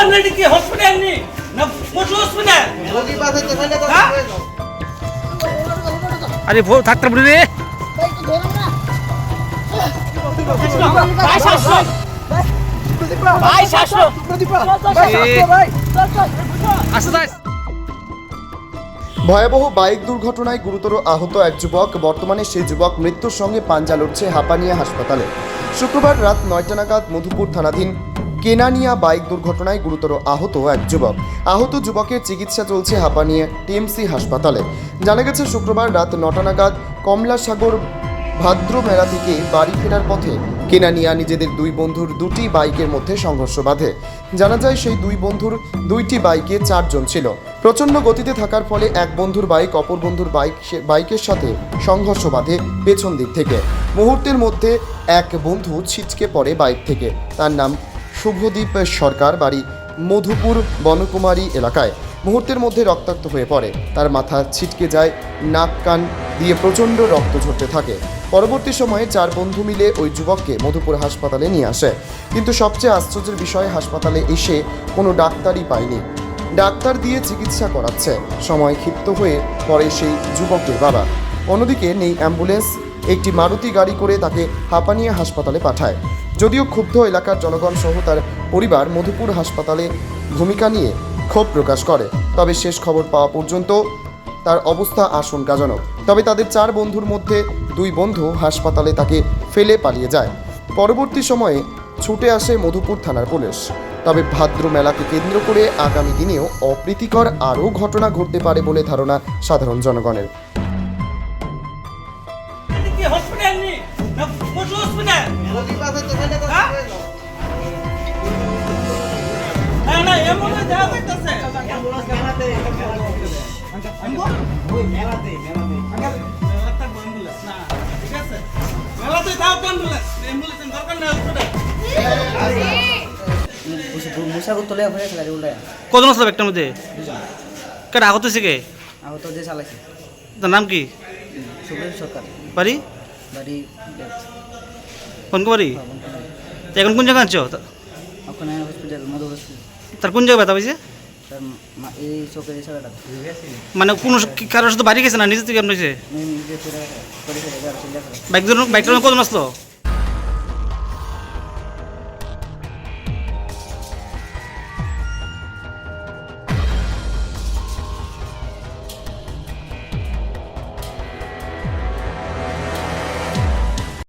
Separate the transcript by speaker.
Speaker 1: আপনার কি হসপিটাল নি না পশু হসপিটাল হ্যাঁ?
Speaker 2: আরে ভোর থাকতে পারি রে। দাস
Speaker 3: ভয়াবহ বাইক দুর্ঘটনায় গুরুতর আহত এক যুবক বর্তমানে সেই যুবক মৃত্যুর সঙ্গে পাঞ্জা লড়ছে হাপানিয়া হাসপাতালে। শুক্রবার রাত নয়টা নাগাদ মধুপুর থানাধীন কেনানিয়া বাইক দুর্ঘটনায় গুরুতর আহত এক যুবক। আহত যুবকের চিকিৎসা চলছে হাপানিয়া টিএমসি হাসপাতালে। জানা গেছে, শুক্রবার রাত নটা নাগাদ কমলাসাগর ভাদ্র মেলা থেকে বাড়ি ফেরার পথে কেনানিয়া নিজেদের দুই বন্ধুর দুটি বাইকের মধ্যে সংঘর্ষ বাধে। জানা যায়, সেই দুই বন্ধুর দুইটি বাইকে চারজন ছিল। প্রচণ্ড গতিতে থাকার ফলে এক বন্ধুর বাইক অপর বন্ধুর বাইক বাইকের সাথে সংঘর্ষ বাধে পেছন দিক থেকে। মুহূর্তের মধ্যে এক বন্ধু ছিটকে পড়ে বাইক থেকে। তার নাম শুভদীপ সরকার, বাড়ি মধুপুর, বনকুমারী এলাকায়। মুহূর্তের মধ্যে রক্তাক্ত হয়ে পড়ে। তার মাথা ছিটকে যায়, নাক, কান দিয়ে প্রচণ্ড রক্ত ঝরতে থাকে। পরবর্তী সময়ে চার বন্ধু মিলে ওই যুবককে মধুপুর হাসপাতালে নিয়ে আসে। কিন্তু সবচেয়ে আশ্চর্যের বিষয়, হাসপাতালে এসে কোনো ডাক্তারই পায়নি। ডাক্তার দিয়ে চিকিৎসা করাচ্ছে। সময় ক্ষিপ্ত হয়ে পড়ে সেই যুবকের বাবা। অন্যদিকে নেই অ্যাম্বুলেন্স, একটি মারুতি গাড়ি করে তাকে হাঁপানিয়া হাসপাতালে পাঠায়। যদিও ক্ষুব্ধ এলাকার জনগণ সহ তার পরিবার মধুপুর হাসপাতালে ভূমিকা নিয়ে ক্ষোভ প্রকাশ করে। তবে শেষ খবর পাওয়া পর্যন্ত তার অবস্থা আশঙ্কাজনক। তবে তাদের চার বন্ধুর মধ্যে দুই বন্ধু হাসপাতালে তাকে ফেলে পালিয়ে যায়। পরবর্তী সময়ে ছুটে আসে মধুপুর থানার পুলিশ। তবে ভাদ্র মেলাকে কেন্দ্র করে আগামী দিনেও অপ্রীতিকর আরও ঘটনা ঘটতে পারে বলে ধারণা সাধারণ জনগণের।
Speaker 1: এটা কি হসপিটাল নি না পশু হসপিটাল? না না অ্যাম্বুলেন্স দেওয়া যাইতেছে। মেলাতে অ্যাম্বুলেন্স না ঠিক আছে? মেলাতে দাও অ্যাম্বুলেন্স অ্যাম্বুলেন্স দরকার নেই হসপিটাল
Speaker 4: মুসাগর তোলে গেছে গাড়ি উল্টায়
Speaker 2: কজন আসলো ব্যাগটার মধ্যে? কেন আহত হয়েছে কে
Speaker 4: আবার যে চালাইছে।
Speaker 2: তার নাম কি?
Speaker 4: সুপ্রিম সরকার।
Speaker 2: বাড়ি?
Speaker 4: বাড়ি
Speaker 2: কোন তা এখন কোন জায়গায় আনছো তা-
Speaker 4: ওখানে হসপিটাল মধু হসপিটাল
Speaker 2: তার কোন জায়গায় ব্যথা
Speaker 4: মা- এই চোখের এই জায়গাটা
Speaker 2: মানে কোনো কারোর সাথে বাড়ি গেছে না নিজে থেকে
Speaker 4: গেছে
Speaker 2: বাইক ধরুন কজন আসলো